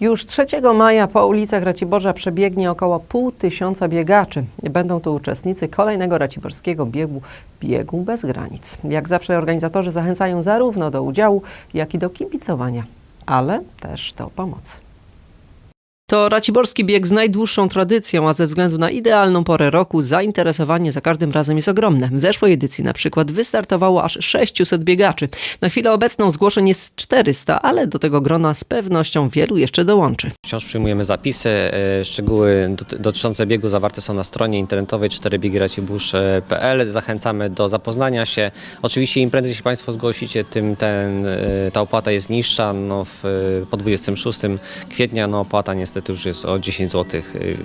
Już 3 maja po ulicach Raciborza przebiegnie około pół tysiąca biegaczy. Będą to uczestnicy kolejnego raciborskiego biegu Biegu bez granic. Jak zawsze organizatorzy zachęcają zarówno do udziału, jak i do kibicowania, ale też do pomocy. To raciborski bieg z najdłuższą tradycją, a ze względu na idealną porę roku zainteresowanie za każdym razem jest ogromne. W zeszłej edycji na przykład wystartowało aż 600 biegaczy. Na chwilę obecną zgłoszeń jest 400, ale do tego grona z pewnością wielu jeszcze dołączy. Wciąż przyjmujemy zapisy. e, Szczegóły dot- dotyczące biegu zawarte są na stronie internetowej 4biegiracibusz.pl. Zachęcamy do zapoznania się. Oczywiście im prędzej się Państwo zgłosicie, tym ten, e, ta opłata jest niższa. No w, e, po 26 kwietnia no opłata niestety już jest o 10 zł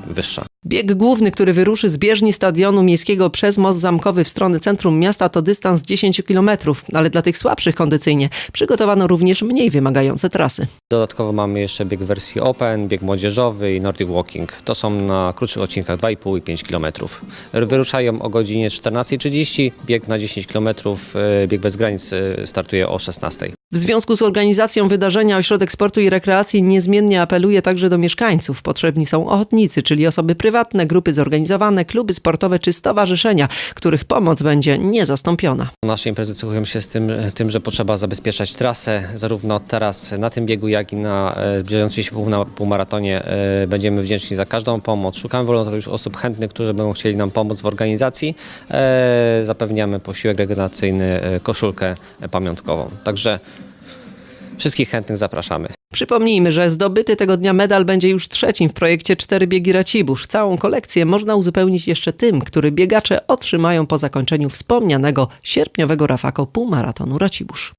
wyższa. Bieg główny, który wyruszy z bieżni stadionu miejskiego przez most zamkowy w stronę centrum miasta to dystans 10 km, ale dla tych słabszych kondycyjnie przygotowano również mniej wymagające trasy. Dodatkowo mamy jeszcze bieg w wersji open, bieg młodzieżowy i Nordic Walking. To są na krótszych odcinkach 2,5 i 5 km. Wyruszają o godzinie 14.30, bieg na 10 km, bieg bez granic e, startuje o 16.00. W związku z organizacją wydarzenia Ośrodek Sportu i Rekreacji niezmiennie apeluje także do mieszkańców. Potrzebni są ochotnicy, czyli osoby prywatne, grupy zorganizowane, kluby sportowe czy stowarzyszenia, których pomoc będzie niezastąpiona. Nasze imprezy cechują się z tym, tym, że potrzeba zabezpieczać trasę, zarówno teraz na tym biegu, jak i na e, zbliżającej się półmaratonie. E, Będziemy wdzięczni za każdą pomoc. Szukamy wolontariuszy, osób chętnych, którzy będą chcieli nam pomóc w organizacji. E, Zapewniamy posiłek regeneracyjny, koszulkę pamiątkową. Także wszystkich chętnych zapraszamy. Przypomnijmy, że zdobyty tego dnia medal będzie już trzecim w projekcie Cztery Biegi Racibórz. Całą kolekcję można uzupełnić jeszcze tym, który biegacze otrzymają po zakończeniu wspomnianego sierpniowego Rafako półmaratonu Racibórz.